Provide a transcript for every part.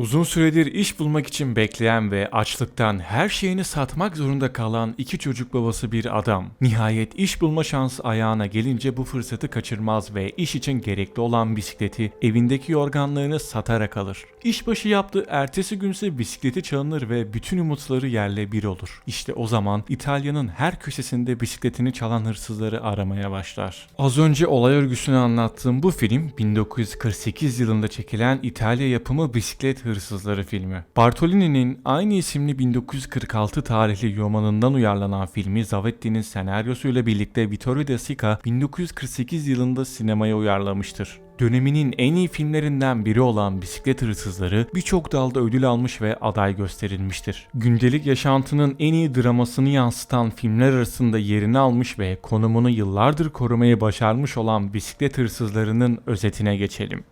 Uzun süredir iş bulmak için bekleyen ve açlıktan her şeyini satmak zorunda kalan iki çocuk babası bir adam. Nihayet iş bulma şansı ayağına gelince bu fırsatı kaçırmaz ve iş için gerekli olan bisikleti evindeki yorganlarını satarak alır. İşbaşı yaptığı ertesi günse bisikleti çalınır ve bütün umutları yerle bir olur. İşte o zaman İtalya'nın her köşesinde bisikletini çalan hırsızları aramaya başlar. Az önce olay örgüsünü anlattığım bu film 1948 yılında çekilen İtalya yapımı Bisiklet Hırsızları filmi. Bartolini'nin aynı isimli 1946 tarihli romanından uyarlanan filmi Zavetti'nin senaryosuyla birlikte Vittorio De Sica 1948 yılında sinemaya uyarlamıştır. Döneminin en iyi filmlerinden biri olan Bisiklet Hırsızları birçok dalda ödül almış ve aday gösterilmiştir. Gündelik yaşantının en iyi dramasını yansıtan filmler arasında yerini almış ve konumunu yıllardır korumayı başarmış olan Bisiklet Hırsızlarının özetine geçelim.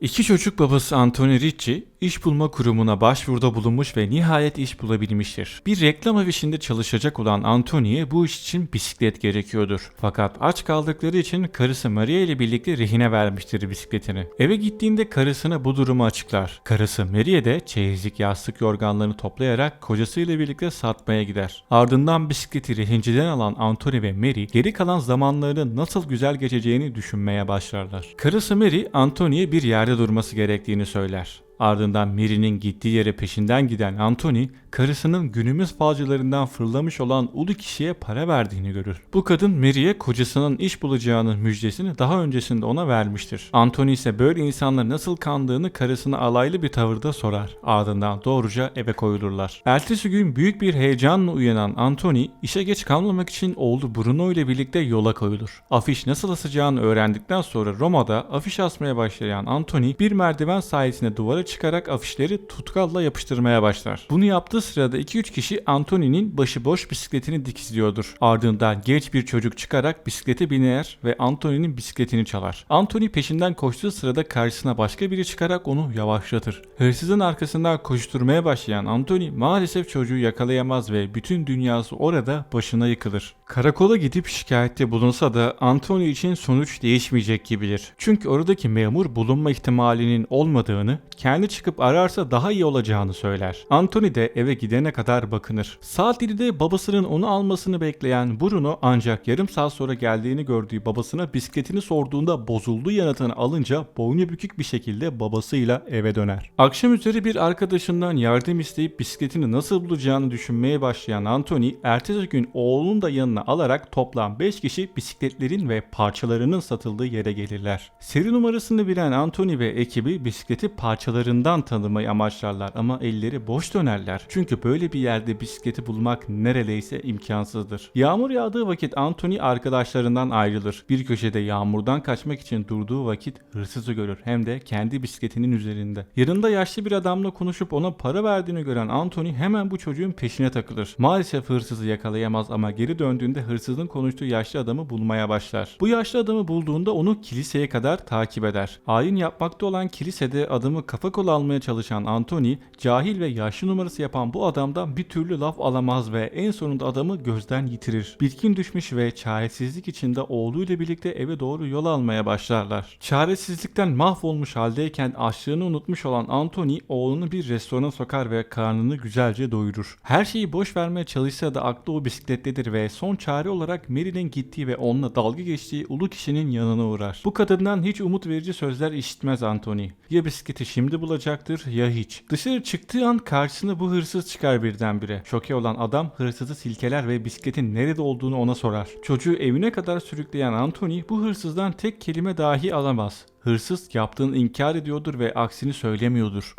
İki çocuk babası Anthony Ricci iş bulma kurumuna başvuruda bulunmuş ve nihayet iş bulabilmiştir. Bir reklam afişinde çalışacak olan Anthony'ye bu iş için bisiklet gerekiyordur. Fakat aç kaldıkları için karısı Maria ile birlikte rehine vermiştir bisikletini. Eve gittiğinde karısına bu durumu açıklar. Karısı Maria de çeyizlik yastık yorganlarını toplayarak kocasıyla birlikte satmaya gider. Ardından bisikleti rehinciden alan Anthony ve Mary geri kalan zamanlarının nasıl güzel geçeceğini düşünmeye başlarlar. Karısı Mary Anthony'ye bir durması gerektiğini söyler. Ardından Mary'nin gittiği yere peşinden giden Anthony, karısının günümüz falcılarından fırlamış olan ulu kişiye para verdiğini görür. Bu kadın Mary'e kocasının iş bulacağının müjdesini daha öncesinde ona vermiştir. Anthony ise böyle insanların nasıl kandığını karısına alaylı bir tavırda sorar. Ardından doğruca eve koyulurlar. Ertesi gün büyük bir heyecanla uyanan Anthony, işe geç kalmamak için oğlu Bruno ile birlikte yola koyulur. Afiş nasıl asacağını öğrendikten sonra Roma'da afiş asmaya başlayan Anthony bir merdiven sayesinde duvara çıkarak afişleri tutkalla yapıştırmaya başlar. Bunu yaptığı sırada 2-3 kişi Anthony'nin başıboş bisikletini dikizliyordur. Ardından genç bir çocuk çıkarak bisiklete biner ve Anthony'nin bisikletini çalar. Anthony peşinden koştuğu sırada karşısına başka biri çıkarak onu yavaşlatır. Hırsızın arkasından koşturmaya başlayan Anthony maalesef çocuğu yakalayamaz ve bütün dünyası orada başına yıkılır. Karakola gidip şikayette bulunsa da Anthony için sonuç değişmeyecek gibidir. Çünkü oradaki memur bulunma ihtimalinin olmadığını, kendi çıkıp ararsa daha iyi olacağını söyler. Anthony de eve gidene kadar bakınır. Saat 7'de babasının onu almasını bekleyen Bruno ancak yarım saat sonra geldiğini gördüğü babasına bisikletini sorduğunda bozulduğu yanıtını alınca boynu bükük bir şekilde babasıyla eve döner. Akşam üzeri bir arkadaşından yardım isteyip bisikletini nasıl bulacağını düşünmeye başlayan Anthony ertesi gün oğlunu da yanına alarak toplam 5 kişi bisikletlerin ve parçalarının satıldığı yere gelirler. Seri numarasını bilen Anthony ve ekibi bisikleti parçalarından tanımayı amaçlarlar ama elleri boş dönerler. Çünkü böyle bir yerde bisikleti bulmak neredeyse imkansızdır. Yağmur yağdığı vakit Anthony arkadaşlarından ayrılır. Bir köşede yağmurdan kaçmak için durduğu vakit hırsızı görür hem de kendi bisikletinin üzerinde. Yanında yaşlı bir adamla konuşup ona para verdiğini gören Anthony hemen bu çocuğun peşine takılır. Maalesef hırsızı yakalayamaz ama geri döndüğünde hırsızın konuştuğu yaşlı adamı bulmaya başlar. Bu yaşlı adamı bulduğunda onu kiliseye kadar takip eder. Ayin yapmakta olan kilisede adamı kafa kola almaya çalışan Anthony, cahil ve yaşlı numarası yapan bu adamdan bir türlü laf alamaz ve en sonunda adamı gözden yitirir. Bitkin düşmüş ve çaresizlik içinde oğluyla birlikte eve doğru yol almaya başlarlar. Çaresizlikten mahvolmuş haldeyken açlığını unutmuş olan Anthony oğlunu bir restorana sokar ve karnını güzelce doyurur. Her şeyi boş vermeye çalışsa da aklı o bisiklettedir ve son çare olarak Mary'nin gittiği ve onunla dalga geçtiği ulu kişinin yanına uğrar. Bu kadından hiç umut verici sözler işitmez Anthony. Ya bisikleti şimdi bulacaktır ya hiç. Dışarı çıktığı an karşısına bu hırsız çıkar birdenbire. Şoke olan adam hırsızı silkeler ve bisikletin nerede olduğunu ona sorar. Çocuğu evine kadar sürükleyen Anthony bu hırsızdan tek kelime dahi alamaz. Hırsız yaptığını inkar ediyordur ve aksini söylemiyordur.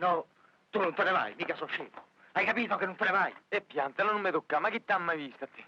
No, tu non te ne vai, mica so scemo. Hai capito che non te ne vai? E piantalo non mi tocca, ma chi t'ha mai visto a te?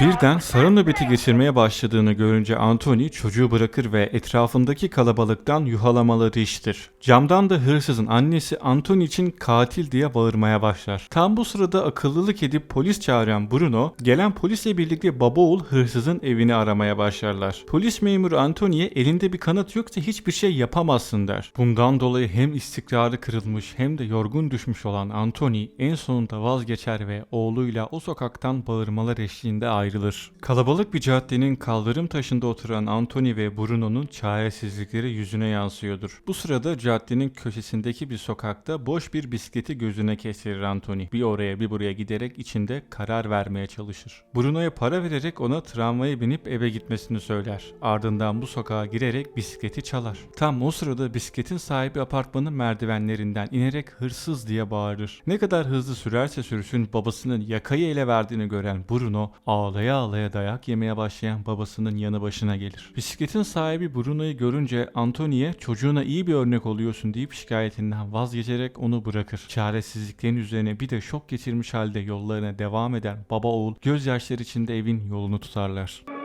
Birden sarı nöbeti geçirmeye başladığını görünce Anthony çocuğu bırakır ve etrafındaki kalabalıktan yuhalamaları işitir. Camdan da hırsızın annesi Anthony için katil diye bağırmaya başlar. Tam bu sırada akıllılık edip polis çağıran Bruno, gelen polisle birlikte baba oğul hırsızın evini aramaya başlarlar. Polis memuru Anthony'ye elinde bir kanıt yoksa hiçbir şey yapamazsın der. Bundan dolayı hem istikrarı kırılmış hem de yorgun düşmüş olan Anthony en sonunda vazgeçer ve oğluyla o sokaktan çıkan bağırmalar eşliğinde ayrılır. Kalabalık bir caddenin kaldırım taşında oturan Anthony ve Bruno'nun çaresizlikleri yüzüne yansıyordur. Bu sırada caddenin köşesindeki bir sokakta boş bir bisikleti gözüne kestirir Anthony. Bir oraya bir buraya giderek içinde karar vermeye çalışır. Bruno'ya para vererek ona tramvaya binip eve gitmesini söyler. Ardından bu sokağa girerek bisikleti çalar. Tam o sırada bisikletin sahibi apartmanın merdivenlerinden inerek hırsız diye bağırır. Ne kadar hızlı sürerse sürsün babasının yakayı ele verdiğini gören Bruno ağlaya ağlaya dayak yemeye başlayan babasının yanı başına gelir. Bisikletin sahibi Bruno'yu görünce Antony'ye çocuğuna iyi bir örnek oluyorsun deyip şikayetinden vazgeçerek onu bırakır. Çaresizliklerin üzerine bir de şok geçirmiş halde yollarına devam eden baba oğul gözyaşları içinde evin yolunu tutarlar.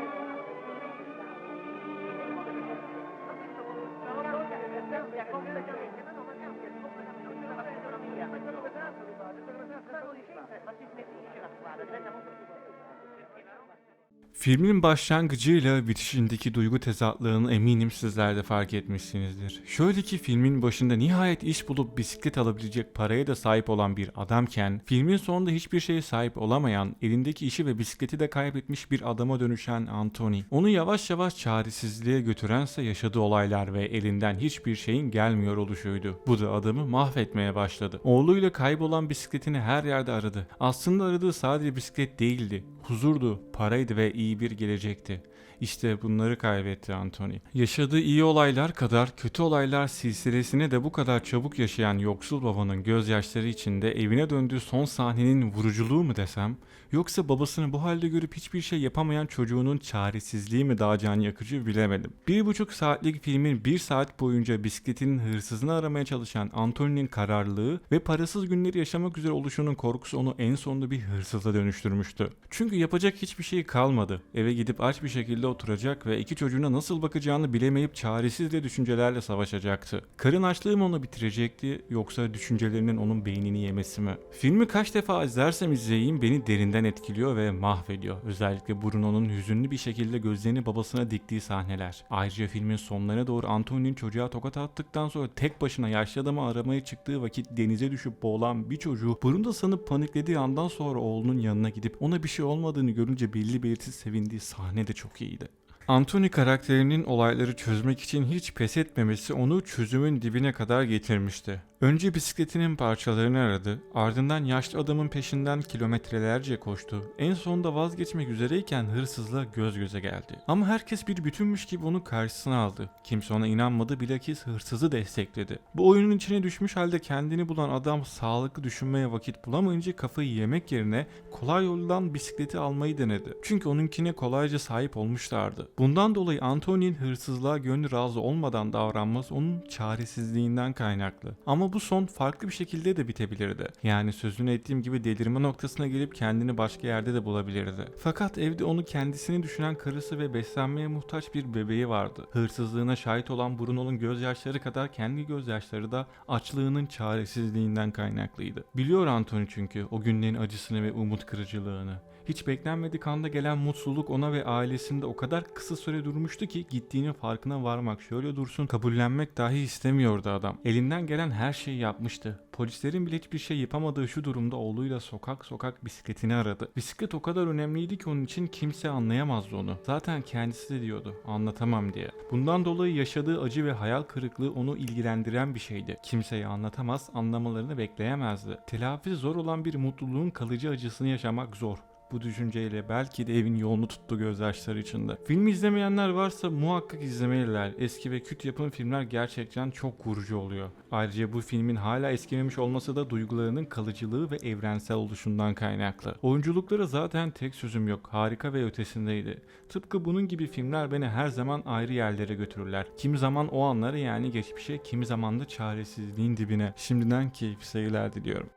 Filmin başlangıcıyla bitişindeki duygu tezatlığını eminim sizler de fark etmişsinizdir. Şöyle ki filmin başında nihayet iş bulup bisiklet alabilecek paraya da sahip olan bir adamken, filmin sonunda hiçbir şeye sahip olamayan, elindeki işi ve bisikleti de kaybetmiş bir adama dönüşen Anthony. Onu yavaş yavaş çaresizliğe götürense yaşadığı olaylar ve elinden hiçbir şeyin gelmiyor oluşuydu. Bu da adamı mahvetmeye başladı. Oğluyla kaybolan bisikletini her yerde aradı. Aslında aradığı sadece bisiklet değildi. Huzurdu, paraydı ve iyi bir gelecekti. İşte bunları kaybetti Anthony. Yaşadığı iyi olaylar kadar kötü olaylar silsilesine de bu kadar çabuk yaşayan yoksul babanın gözyaşları içinde evine döndüğü son sahnenin vuruculuğu mu desem, yoksa babasını bu halde görüp hiçbir şey yapamayan çocuğunun çaresizliği mi daha can yakıcı bilemedim. Bir buçuk saatlik filmin bir saat boyunca bisikletinin hırsızını aramaya çalışan Anthony'nin kararlılığı ve parasız günleri yaşamak üzere oluşunun korkusu onu en sonunda bir hırsıza dönüştürmüştü. Çünkü yapacak hiçbir şey kalmadı. Eve gidip aç bir şekilde oturacak ve iki çocuğuna nasıl bakacağını bilemeyip çaresiz ve düşüncelerle savaşacaktı. Karın açlığı mı onu bitirecekti yoksa düşüncelerinin onun beynini yemesi mi? Filmi kaç defa izlersem izleyeyim beni derinden etkiliyor ve mahvediyor. Özellikle Bruno'nun hüzünlü bir şekilde gözlerini babasına diktiği sahneler. Ayrıca filmin sonlarına doğru Anthony'nin çocuğa tokat attıktan sonra tek başına yaşlı adamı aramaya çıktığı vakit denize düşüp boğulan bir çocuğu Bruno sanıp paniklediği andan sonra oğlunun yanına gidip ona bir şey olmadığını görünce belli belirsiz sevindiği sahne de çok iyiydi. Anthony karakterinin olayları çözmek için hiç pes etmemesi onu çözümün dibine kadar getirmişti. Önce bisikletinin parçalarını aradı, ardından yaşlı adamın peşinden kilometrelerce koştu. En sonunda vazgeçmek üzereyken hırsızla göz göze geldi. Ama herkes bir bütünmüş gibi onu karşısına aldı. Kimse ona inanmadı bilakis hırsızı destekledi. Bu oyunun içine düşmüş halde kendini bulan adam sağlıklı düşünmeye vakit bulamayınca kafayı yemek yerine kolay yoldan bisikleti almayı denedi. Çünkü onunkine kolayca sahip olmuşlardı. Bundan dolayı Anthony'nin hırsızlığa gönlü razı olmadan davranması onun çaresizliğinden kaynaklı. Ama bu son farklı bir şekilde de bitebilirdi. Yani sözünü ettiğim gibi delirme noktasına gelip kendini başka yerde de bulabilirdi. Fakat evde onu kendisini düşünen karısı ve beslenmeye muhtaç bir bebeği vardı. Hırsızlığına şahit olan Bruno'nun gözyaşları kadar kendi gözyaşları da açlığının çaresizliğinden kaynaklıydı. Biliyor Anthony çünkü o günlerin acısını ve umut kırıcılığını. Hiç beklenmedik anda gelen mutsuzluk ona ve ailesinde o kadar kısa süre durmuştu ki gittiğinin farkına varmak şöyle dursun kabullenmek dahi istemiyordu adam. Elinden gelen her şeyi yapmıştı. Polislerin bile hiçbir şey yapamadığı şu durumda oğluyla sokak sokak bisikletini aradı. Bisiklet o kadar önemliydi ki onun için kimse anlayamazdı onu. Zaten kendisi de diyordu anlatamam diye. Bundan dolayı yaşadığı acı ve hayal kırıklığı onu ilgilendiren bir şeydi. Kimseye anlatamaz, anlamalarını bekleyemezdi. Telafi zor olan bir mutluluğun kalıcı acısını yaşamak zor. Bu düşünceyle belki de evin yolunu tuttu gözyaşları içinde. Filmi izlemeyenler varsa muhakkak izlemeliler. Eski ve küt yapım filmler gerçekten çok vurucu oluyor. Ayrıca bu filmin hala eskimemiş olması da duygularının kalıcılığı ve evrensel oluşundan kaynaklı. Oyunculukları zaten tek sözüm yok. Harika ve ötesindeydi. Tıpkı bunun gibi filmler beni her zaman ayrı yerlere götürürler. Kimi zaman o anlara yani geçmişe, kimi zaman da çaresizliğin dibine. Şimdiden keyifli seyirler diliyorum.